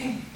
Okay.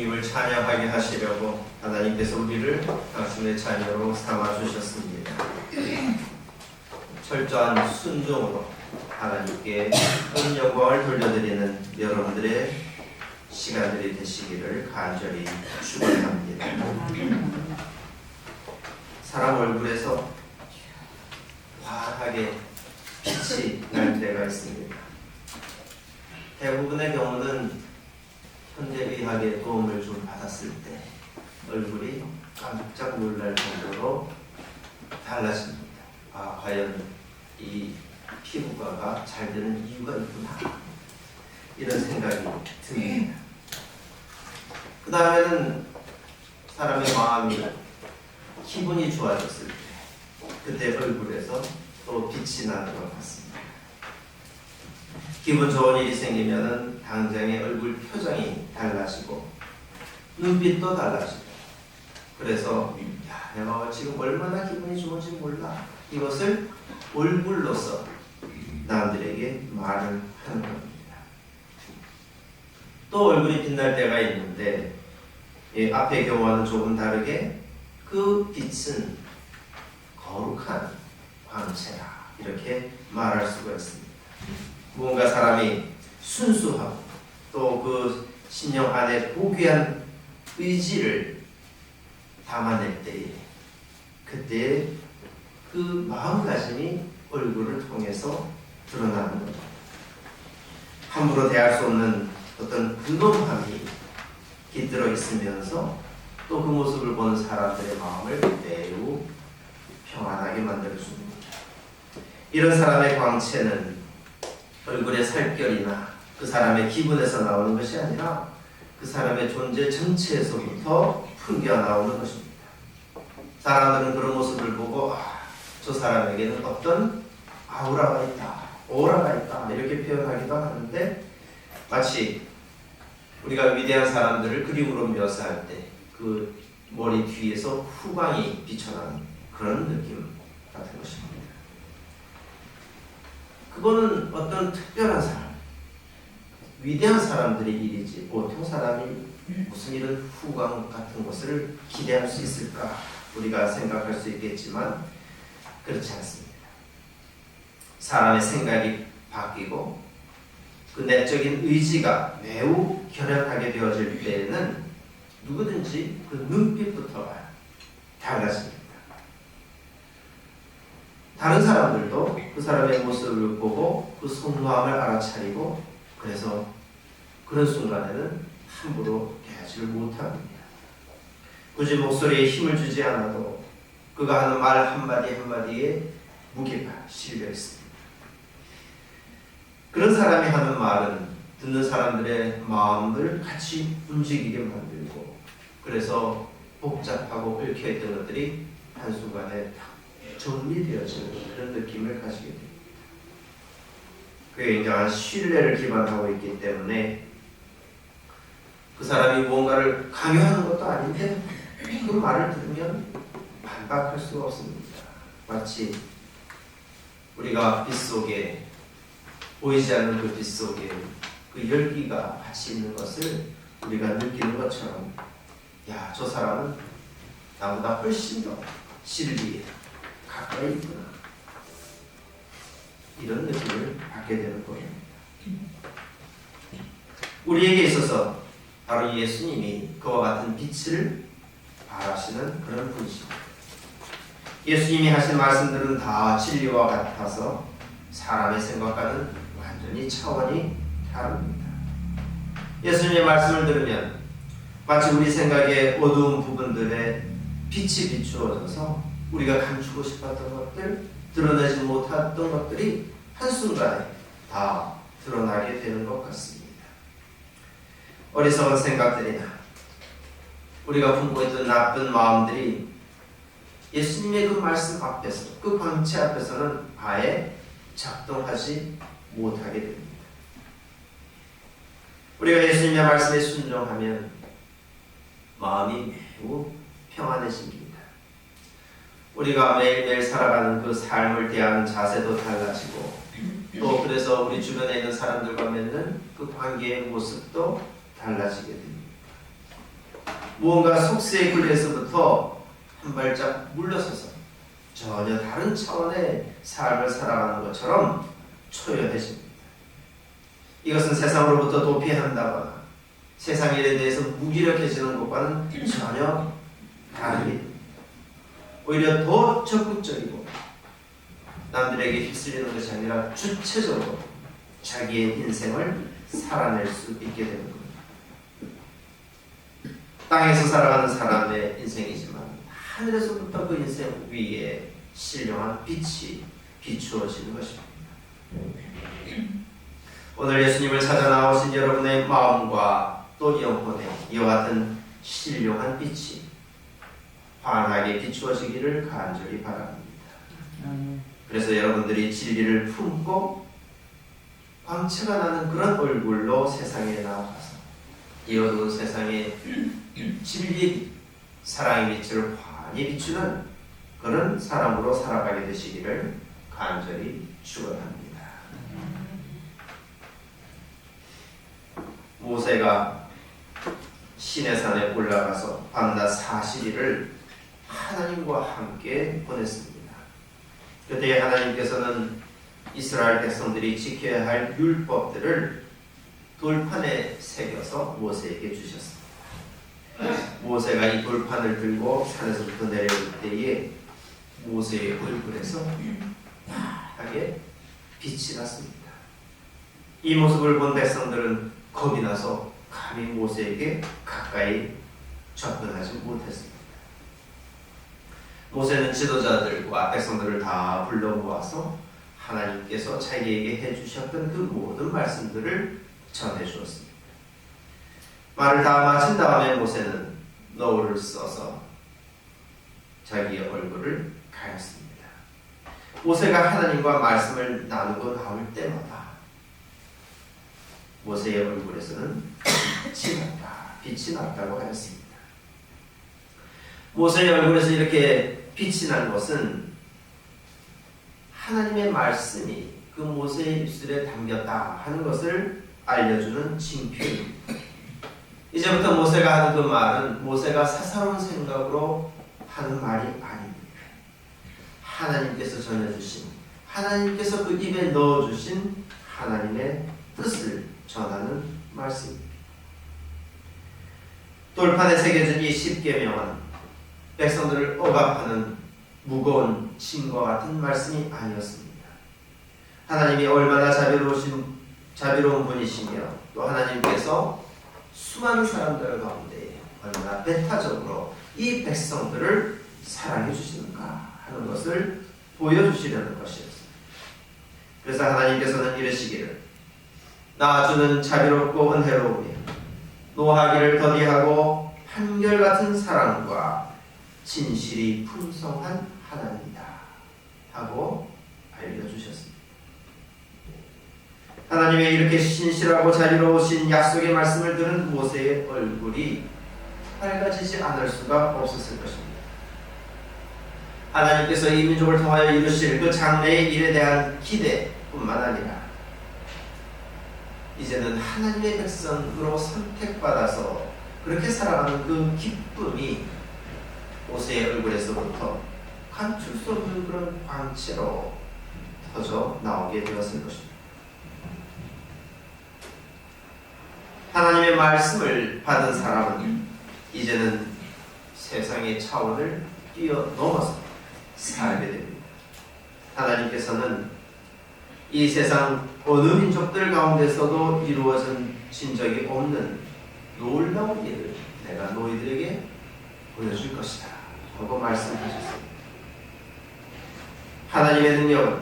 주님을 찬양하게 하시려고 하나님께서 우리를 당신의 자녀로 삼아 주셨습니다. 철저한 순종으로 하나님께 큰 영광을 돌려드리는 여러분들의 시간들이 되시기를 간절히 축원합니다. 사람 얼굴에서 환하게 빛이 날 때가 있습니다. 대부분의 경우는 현대의학의 도움을 좀 받았을 때 얼굴이 깜짝 놀랄 정도로 달라집니다. 아, 과연 이 피부과가 잘 되는 이유가 있구나. 이런 생각이 듭니다. 그 다음에는 사람의 마음이 기분이 좋아졌을 때 그때 얼굴에서 또 빛이 나는 것 같습니다. 기분 좋은 일이 생기면은 당장의 얼굴 표정이 달라지고 눈빛도 달라지고 그래서 야 내가 지금 얼마나 기분이 좋은지 몰라 이것을 얼굴로서 남들에게 말을 하는 겁니다. 또 얼굴이 빛날 때가 있는데 이 앞의 경우와는 조금 다르게 그 빛은 거룩한 광채라 이렇게 말할 수가 있습니다. 무언가 사람이 순수하고 또그 신령 안에 고귀한 의지를 담아낼 때에 그때 그 마음가짐이 얼굴을 통해서 드러나는 겁니다. 함부로 대할 수 없는 어떤 근엄함이 깃들어 있으면서 또 그 모습을 보는 사람들의 마음을 매우 평안하게 만들어줍니다. 이런 사람의 광채는 얼굴의 살결이나 그 사람의 기분에서 나오는 것이 아니라 그 사람의 존재 전체에서부터 풍겨 나오는 것입니다. 사람들은 그런 모습을 보고 아, 저 사람에게는 어떤 아우라가 있다, 오라가 있다 이렇게 표현하기도 하는데 마치 우리가 위대한 사람들을 그림으로 묘사할 때 그 머리 뒤에서 후광이 비쳐나는 그런 느낌 같은 것입니다. 그거는 어떤 특별한 사람, 위대한 사람들의 일이지 보통 사람이 무슨 이런 후광 같은 것을 기대할 수 있을까 우리가 생각할 수 있겠지만 그렇지 않습니다. 사람의 생각이 바뀌고 그 내적인 의지가 매우 결연하게 되어질 때에는 누구든지 그 눈빛부터가 달라집니다. 다른 사람들도 그 사람의 모습을 보고 그 속마음을 알아차리고 그래서 그런 순간에는 함부로 대하지를 못합니다. 굳이 목소리에 힘을 주지 않아도 그가 하는 말 한마디 한마디에 무게가 실려 있습니다. 그런 사람이 하는 말은 듣는 사람들의 마음을 같이 움직이게 만들고 그래서 복잡하고 얽혀있던 것들이 한순간에 딱 정리되어지는 그런 느낌을 가지게 됩니다. 그게 굉장한 신뢰를 기반하고 있기 때문에 그 사람이 무언가를 강요하는 것도 아닌데 그 말을 들으면 반박할 수가 없습니다. 마치 우리가 빛 속에 보이지 않는 그빛 속에 그 열기가 같이 있는 것을 우리가 느끼는 것처럼 야 저 사람은 나보다 훨씬 더 진리에 가까이 있구나 이런 느낌을 받게 되는 거예요. 우리에게 있어서 바로 예수님이 그와 같은 빛을 바라시는 그런 분이십니다. 예수님이 하신 말씀들은 다 진리와 같아서 사람의 생각과는 완전히 차원이 다릅니다. 예수님의 말씀을 들으면 마치 우리 생각의 어두운 부분들에 빛이 비추어져서 우리가 감추고 싶었던 것들, 드러내지 못했던 것들이 한순간에 다 드러나게 되는 것 같습니다. 어리석은 생각들이나 우리가 품고 있던 나쁜 마음들이 예수님의 그 말씀 앞에서, 그 광채 앞에서는 아예 작동하지 못하게 됩니다. 우리가 예수님의 말씀에 순종하면 마음이 매우 평안해집니다. 우리가 매일매일 살아가는 그 삶을 대하는 자세도 달라지고 또 그래서 우리 주변에 있는 사람들과 맺는 그 관계의 모습도 달라지게 됩니다. 무언가 속세의 굴에서부터 한 발짝 물러서서 전혀 다른 차원의 삶을 살아가는 것처럼 초연해집니다. 이것은 세상으로부터 도피한다거나 세상 일에 대해서 무기력해지는 것과는 전혀 다르게 오히려 더 적극적이고 남들에게 휩쓸리는 것이 아니라 주체적으로 자기의 인생을 살아낼 수 있게 되는 겁니다. 땅에서 살아가는 사람의 인생이지만 하늘에서부터 그 인생 위에 신령한 빛이 비추어지는 것입니다. 오늘 예수님을 찾아 나오신 여러분의 마음과 또 영혼에 이와 같은 신령한 빛이 환하게 비추어지기를 간절히 바랍니다. 그래서 여러분들이 진리를 품고 광채가 나는 그런 얼굴로 세상에 나와서 이 어두운 세상에 진리 사랑의 빛을 환히 비추는 그런 사람으로 살아가게 되시기를 간절히 축원합니다. 모세가 시내산에 올라가서 밤낮 40일을 하나님과 함께 보냈습니다. 그때 하나님께서는 이스라엘 백성들이 지켜야 할 율법들을 돌판에 새겨서 모세에게 주셨습니다. 모세가 이 돌판을 들고 산에서부터 내려올 때에 모세의 얼굴에서 환하게 빛이 났습니다. 이 모습을 본 백성들은 겁이 나서 감히 모세에게 가까이 접근하지 못했습니다. 모세는 지도자들과 백성들을 다 불러 모아서 하나님께서 자기에게 해주셨던 그 모든 말씀들을 전해 주었습니다. 말을 다 마친 다음에 모세는 너울을 써서 자기의 얼굴을 가렸습니다. 모세가 하나님과 말씀을 나누고 나올 때마다 모세의 얼굴에서는 빛이 났다, 빛이 났다고 하였습니다. 모세의 얼굴에서 이렇게 빛이 난 것은 하나님의 말씀이 그 모세의 입술에 담겼다 하는 것을 알려주는 징표입니다. 이제부터 모세가 하는 그 말은 모세가 사사로운 생각으로 하는 말이 아닙니다. 하나님께서 전해주신 하나님께서 그 입에 넣어주신 하나님의 뜻을 전하는 말씀입니다. 돌판에 새겨진 이 십계명은 백성들을 억압하는 무거운 짐과 같은 말씀이 아니었습니다. 하나님이 얼마나 자비로우신 자비로운 분이시며 또 하나님께서 수많은 사람들 가운데 얼마나 배타적으로 이 백성들을 사랑해 주시는가 하는 것을 보여주시려는 것이었습니다. 그래서 하나님께서는 이르시기를 나 주는 자비롭고 은혜로우며 노하기를 더디하고 한결같은 사랑과 진실이 풍성한 하나님이다 하고 알려주셨습니다. 하나님의 이렇게 신실하고 자비로우신 약속의 말씀을 들은 모세의 얼굴이 밝아지지 않을 수가 없었을 것입니다. 하나님께서 이 민족을 통하여 이루실 그 장래의 일에 대한 기대뿐만 아니라 이제는 하나님의 백성으로 선택받아서 그렇게 살아가는 그 기쁨이 모세의 얼굴에서부터 감출 수 없는 그런 광채로 터져 나오게 되었을 것입니다. 하나님의 말씀을 받은 사람은 이제는 세상의 차원을 뛰어넘어서 살게 됩니다. 하나님께서는 이 세상 어느 민족들 가운데서도 이루어진 적이 없는 놀라운 일을 내가 너희들에게 보여줄 것이다. 하고 말씀하셨습니다. 하나님의 능력은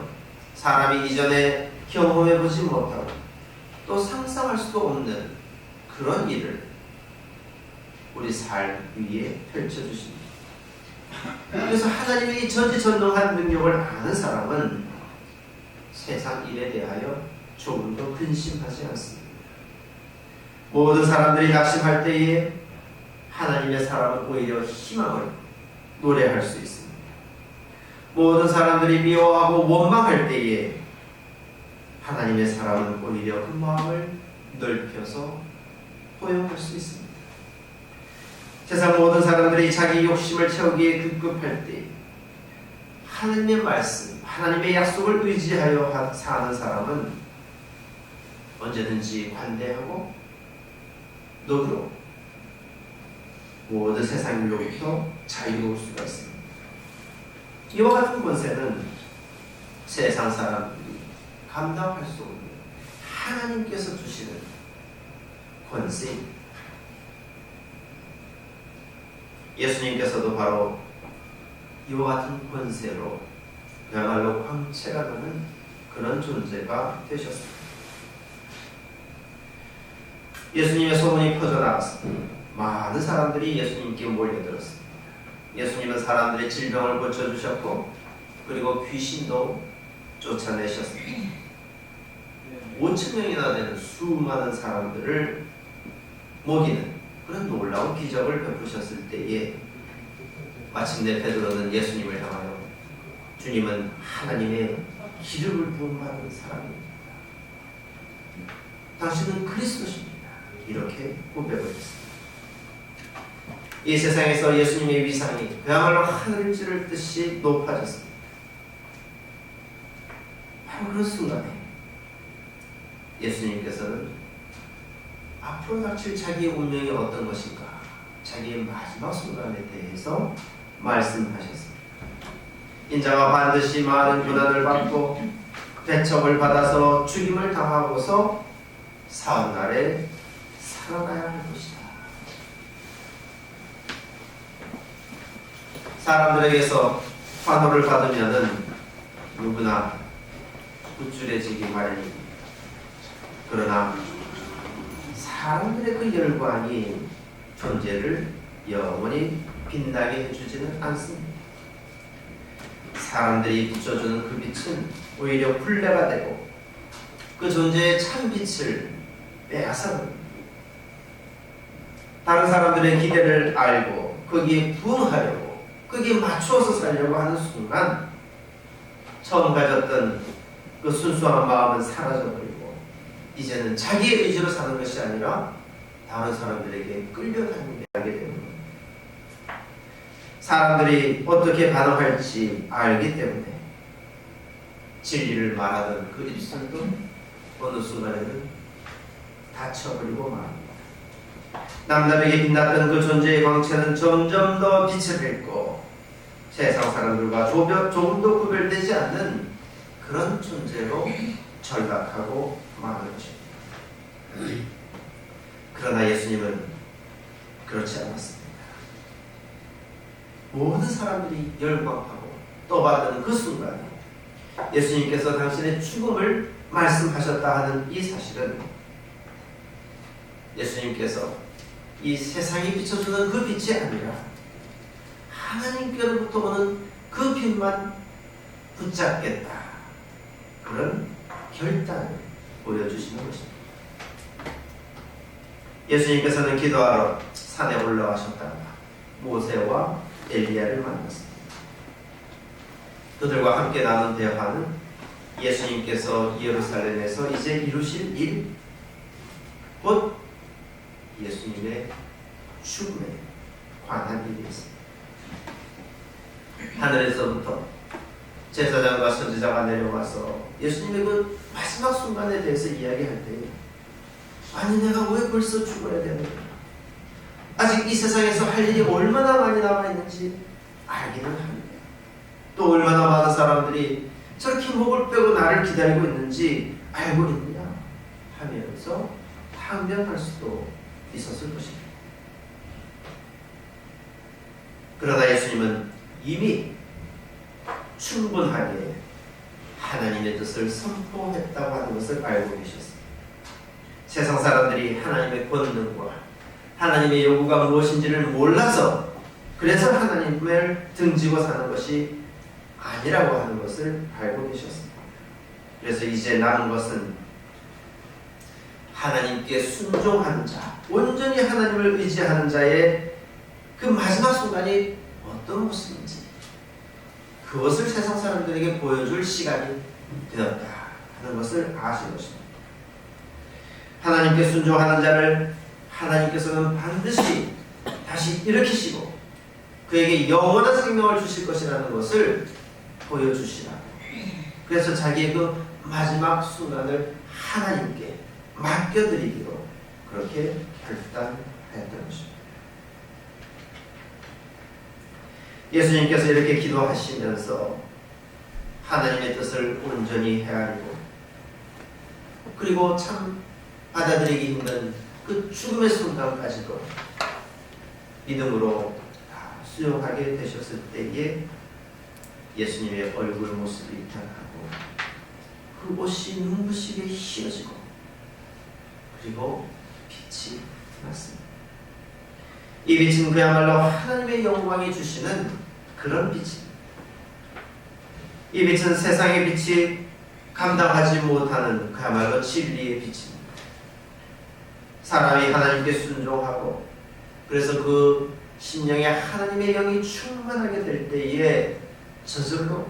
사람이 이전에 경험해 보지 못하고 또 상상할 수도 없는 그런 일을 우리 삶 위에 펼쳐주십니다. 그래서 하나님의 이 전지전능한 능력을 아는 사람은 세상 일에 대하여 조금 더 근심하지 않습니다. 모든 사람들이 낙심할 때에 하나님의 사람은 오히려 희망을 노래할 수 있습니다. 모든 사람들이 미워하고 원망할 때에 하나님의 사람은 오히려 그 마음을 넓혀서 포용할 수 있습니다. 세상 모든 사람들이 자기 욕심을 채우기에 급급할 때 하나님의 말씀, 하나님의 약속을 의지하여 사는 사람은 언제든지 관대하고 너그러 모든 세상 일로부터 자유로울 수가 있습니다. 이와 같은 권세는 세상 사람들이 감당할 수 없는 하나님께서 주시는 권세입니다. 예수님께서도 바로 이와 같은 권세로 그야말로 광채가 나는 그런 존재가 되셨습니다. 예수님의 소문이 퍼져나갔습니다. 많은 사람들이 예수님께 몰려들었습니다. 예수님은 사람들의 질병을 고쳐주셨고 그리고 귀신도 쫓아내셨습니다. 5천 명이나 되는 수많은 사람들을 먹이는 그런 놀라운 기적을 베푸셨을 때에 마침내 베드로는 예수님을 향하여 주님은 하나님의 기름을 부음받은 사람입니다. 당신은 그리스도십니다. 이렇게 고백을 했습니다. 이 세상에서 예수님의 위상이 그야말로 하늘을 찌를 듯이 높아졌습니다. 바로 그 순간에 예수님께서는 앞으로 닥칠 자기의 운명이 어떤 것인가 자기의 마지막 순간에 대해서 말씀하셨습니다. 인자가 반드시 많은 고난을 받고 배척을 받아서 죽임을 당하고서 사흘날에 살아나야 할 것이다. 사람들에게서 환호를 받으면은 누구나 우쭐해지기 마련입니다. 그러나 사람들의 그 열광이 존재를 영원히 빛나게 해주지는 않습니다. 사람들이 비춰주는 그 빛은 오히려 불레가 되고 그 존재의 참 빛을 빼앗아버립니다. 다른 사람들의 기대를 알고 거기에 부응하려고 거기에 맞추어서 살려고 하는 순간 처음 가졌던 그 순수한 마음은 사라져버리고 이제는 자기의 의지로 사는 것이 아니라 다른 사람들에게 끌려다니게 하게 되는 거예요. 사람들이 어떻게 반응할지 알기 때문에 진리를 말하던 그 일상도 어느 순간에는 닫혀버리고 말합니다. 남남에게 빛났던 그 존재의 광채는 점점 더 빛을 잃고 세상 사람들과 조별, 조금도 구별되지 않는 그런 존재로 마는 것입니다. 그러나 예수님은 그렇지 않았습니다. 모든 사람들이 열광하고 떠받드는 그 순간에 예수님께서 당신의 죽음을 말씀하셨다 하는 이 사실은 예수님께서 이 세상이 비춰주는 그 빛이 아니라 하나님께로부터 오는 그 빛만 붙잡겠다. 그런 결단을 보여주시는 것입니다. 예수님께서는 기도하러 산에 올라가셨다가 모세와 엘리야를 만났습니다. 그들과 함께 나눈 대화는 예수님께서 예루살렘에서 이제 이루실 일, 곧 예수님의 죽음에 관한 일이었습니다. 하늘에서부터 제사장과 선지자가 내려와서 예수님의 그 마지막 순간에 대해서 이야기할 때 아니 내가 왜 벌써 죽어야 되는가 아직 이 세상에서 할 일이 얼마나 많이 남아있는지 알기는 합니다. 또 얼마나 많은 사람들이 저렇게 목을 빼고 나를 기다리고 있는지 알고 있느냐 하면서 항변할 수도 있었을 것입니다. 그러나 예수님은 이미 충분하게 하나님의 뜻을 선포했다고 하는 것을 알고 계셨습니다. 세상 사람들이 하나님의 권능과 하나님의 요구가 무엇인지를 몰라서 그래서 하나님을 등지고 사는 것이 아니라고 하는 것을 알고 계셨습니다. 그래서 이제 남은 것은 하나님께 순종하는 자, 온전히 하나님을 의지하는 자의 그 마지막 순간이 모습인지 그것을 세상 사람들에게 보여줄 시간이 되었다 하는 것을 아시는 것입니다. 하나님께 순종하는 자를 하나님께서는 반드시 다시 일으키시고 그에게 영원한 생명을 주실 것이라는 것을 보여주시라. 그래서 자기의 그 마지막 순간을 하나님께 맡겨드리기로 그렇게 결단하였던 것입니다. 예수님께서 이렇게 기도하시면서 하나님의 뜻을 온전히 헤아리고 그리고 참 받아들이기 힘든 그 죽음의 순간까지도 믿음으로 다 수용하게 되셨을 때에 예수님의 얼굴 모습이 변하고 그 옷이 눈부시게 휘어지고 그리고 빛이 났습니다. 이 빛은 그야말로 하나님의 영광이 주시는 그런 빛입니다. 이 빛은 세상의 빛이 감당하지 못하는 그야말로 진리의 빛입니다. 사람이 하나님께 순종하고 그래서 그 심령에 하나님의 영이 충만하게 될 때에 저절로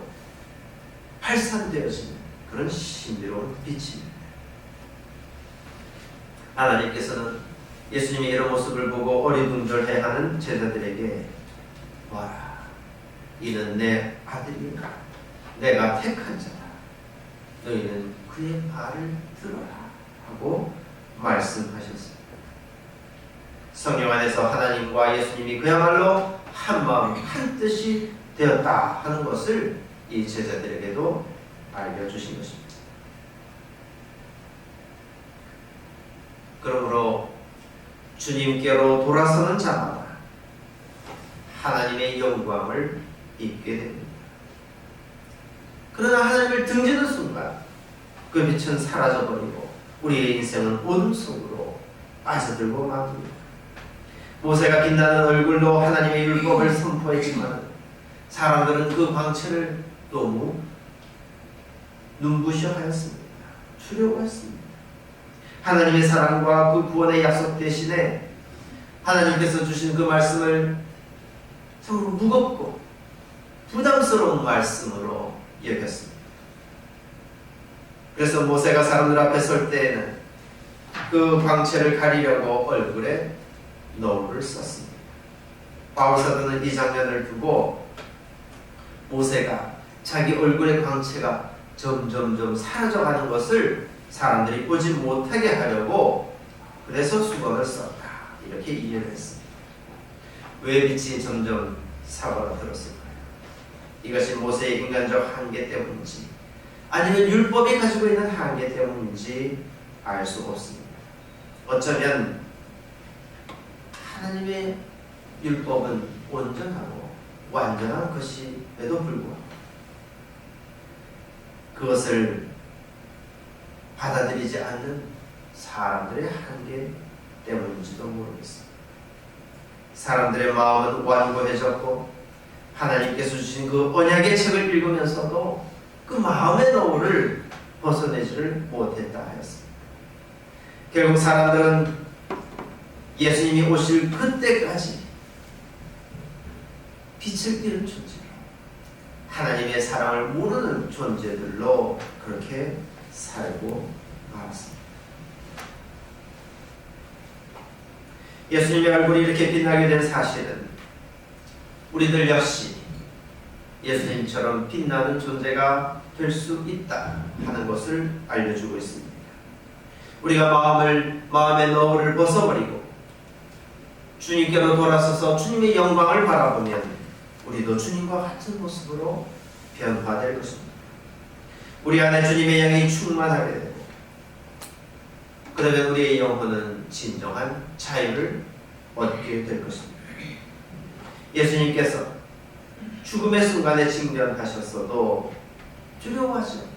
발산되어지는 그런 신비로운 빛입니다. 하나님께서는 예수님의 이런 모습을 보고 어리둥절해하는 제자들에게 와라 이는 내 아들이라 내가 택한 자다 너희는 그의 말을 들어라 하고 말씀하셨습니다. 성령 안에서 하나님과 예수님이 그야말로 한 마음 한 뜻이 되었다 하는 것을 이 제자들에게도 알려주신 것입니다. 그러므로 주님께로 돌아서는 자마다 하나님의 영광을 입게 됩니다. 그러나 하나님을 등지는 순간 그 빛은 사라져버리고 우리의 인생은 어둠 속으로 빠져들고 맙니다. 모세가 빛나는 얼굴로 하나님의 율법을 선포했지만 사람들은 그 광채를 너무 눈부셔 하였습니다. 두려워했습니다. 하나님의 사랑과 그 구원의 약속 대신에 하나님께서 주신 그 말씀을 정말 무겁고 부담스러운 말씀으로 여겼습니다. 그래서 모세가 사람들 앞에 설 때에는 그 광채를 가리려고 얼굴에 노을을 썼습니다. 바울 사도는 이 장면을 두고 모세가 자기 얼굴의 광채가 점점점 사라져가는 것을 사람들이 보지 못하게 하려고 그래서 수건을 썼다 이렇게 이해를 했습니다. 왜 빛이 점점 사고나들었을까요? 이것이 모세의 인간적 한계 때문인지 아니면 율법이 가지고 있는 한계 때문인지 알 수 없습니다. 어쩌면 하나님의 율법은 온전하고 완전한 것임에도 불구하고 그것을 받아들이지 않는 사람들의 한계 때문인지도 모르겠습니다. 사람들의 마음은 완고해졌고 하나님께서 주신 그 언약의 책을 읽으면서도 그 마음의 노을을 벗어내지를 못했다 하였습니다. 결국 사람들은 예수님이 오실 그때까지 빛을 띠는 존재로 하나님의 사랑을 모르는 존재들로 그렇게 살고 말았습니다. 예수님의 얼굴이 이렇게 빛나게 된 사실은 우리들 역시 예수님처럼 빛나는 존재가 될 수 있다 하는 것을 알려주고 있습니다. 우리가 마음을 마음의 너울을 벗어버리고 주님께로 돌아서서 주님의 영광을 바라보면 우리도 주님과 같은 모습으로 변화될 것입니다. 우리 안에 주님의 영이 충만하게 되고 그러면 우리의 영혼은 진정한 자유를 얻게 될 것입니다. 예수님께서 죽음의 순간에 직면하셨어도 두려워하지 않고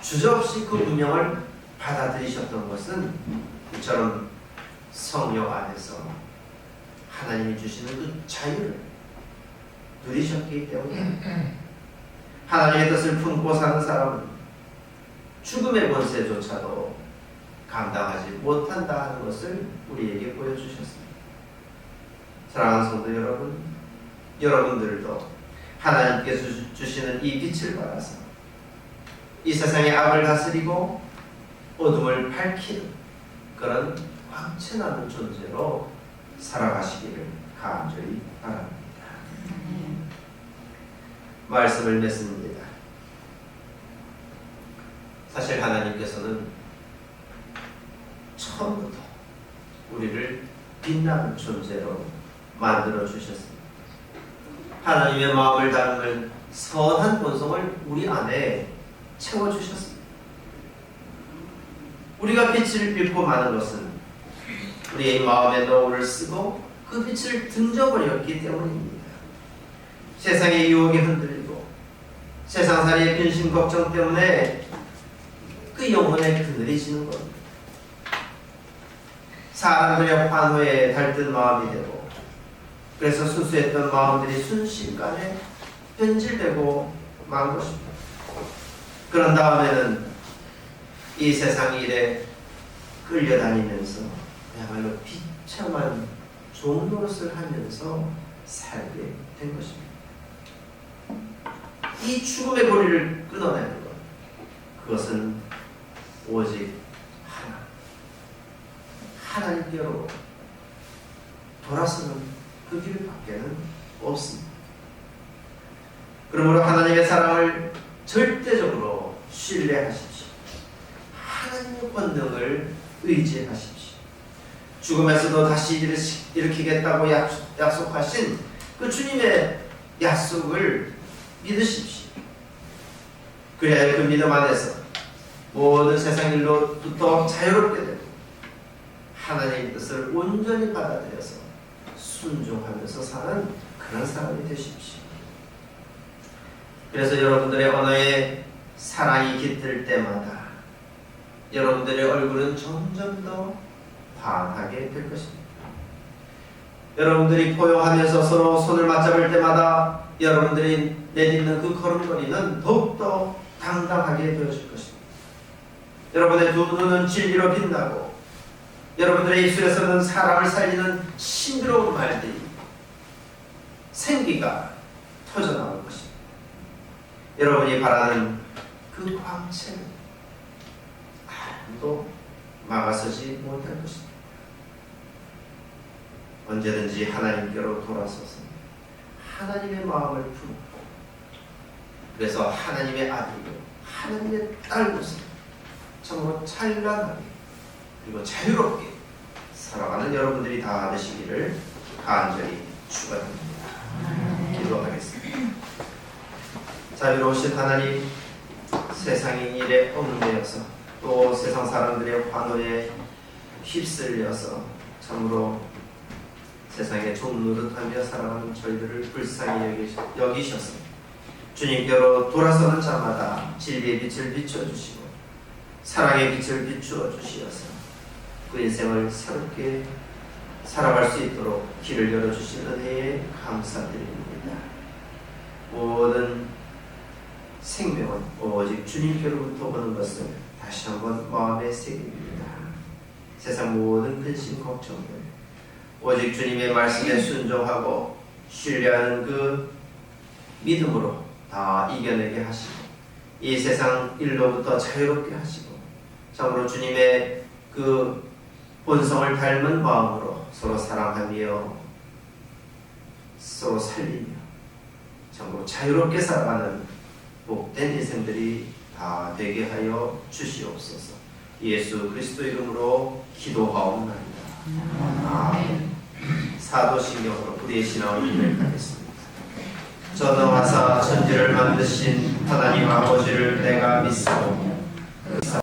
주저없이 그 운명을 받아들이셨던 것은 이처럼 성령 안에서 하나님이 주시는 그 자유를 누리셨기 때문에 하나님의 뜻을 품고 사는 사람은 죽음의 권세조차도 감당하지 못한다 하는 것을 우리에게 보여주셨습니다. 사랑하는 성도 여러분, 여러분들도 하나님께서 주시는 이 빛을 받아서 이 세상의 악을 다스리고 어둠을 밝히는 그런 광채나는 존재로 살아가시기를 간절히 바랍니다. 말씀을 맺습니다. 사실 하나님께서는 처음부터 우리를 빛나는 존재로 만들어 주셨습니다. 하나님의 마음을 담은 선한 본성을 우리 안에 채워 주셨습니다. 우리가 빛을 잃고 마는 것은 우리의 마음의 노을을 쓰고 그 빛을 등져버렸기 때문입니다. 세상의 유혹에 흔들리고 세상살이의 근심 걱정 때문에 그 영혼의 그늘이 지는 겁니다. 사람들의 환호에 달뜬 마음이 되고 그래서 수수했던 마음들이 순식간에 변질되고 만 것입니다. 그런 다음에는 이 세상 일에 끌려다니면서 그야말로 비참한 종노릇을 하면서 살게 된 것입니다. 이 죽음의 고리를 끊어내는 것, 그것은 오직 하나, 하나님께로 돌아서는 그 길밖에는 없습니다. 그러므로 하나님의 사랑을 절대적으로 신뢰하십시오. 하나님의 권능을 의지하십시오. 죽음에서도 다시 일으키겠다고 약속하신 그 주님의 약속을 믿으십시오. 그래야 그 믿음 안에서 모든 세상 일로부터 자유롭게 되고 하나님의 뜻을 온전히 받아들여서 순종하면서 사는 그런 사람이 되십시오. 그래서 여러분들의 언어에 사랑이 깃들 때마다 여러분들의 얼굴은 점점 더 환하게 될 것입니다. 여러분들이 포용하면서 서로 손을 맞잡을 때마다 여러분들이 내딛는 그 걸음걸이는 더욱더 당당하게 되어질 것입니다. 여러분의 두 눈은 진리로 빛나고 여러분들의 입술에서는 사람을 살리는 신비로운 말들이 생기가 터져나올 것입니다. 여러분이 바라는 그 광채는 아무도 막아서지 못할 것입니다. 언제든지 하나님께로 돌아서서 하나님의 마음을 품고 그래서 하나님의 아들로 하나님의 딸로서 정말 찬란하게 그리고 자유롭게 살아가는 여러분들이 다 되시기를 간절히 축원합니다. 기도하겠습니다. 자유로우신 하나님 세상의 일에 얽매여서 또 세상 사람들의 환호에 휩쓸려서 참으로 세상에 좀 노릇하며 살아가는 저희들을 불쌍히 여기셔- 여기셔서 주님께로 돌아서는 자마다 진리의 빛을 비춰주시고 사랑의 빛을 비추어 주시어서 그 인생을 새롭게 살아갈 수 있도록 길을 열어주신 은혜에 감사드립니다. 모든 생명은 오직 주님께로부터 오는 것을 다시 한번 마음에 새깁니다. 세상 모든 근심 걱정들 오직 주님의 말씀에 순종하고 신뢰하는 그 믿음으로 다 이겨내게 하시고 이 세상 일로부터 자유롭게 하시고 참으로 주님의 그 본성을 닮은 마음으로 서로 사랑하며 서로 살리며 참으로 자유롭게 살아가는 복된 인생들이 다 되게 하여 주시옵소서. 예수 그리스도 이름으로 기도하옵나이다. 아멘. 사도신경으로 신앙을 고백하겠습니다. 전능하사 천지를 만드신 하나님 아버지를 내가 믿사오며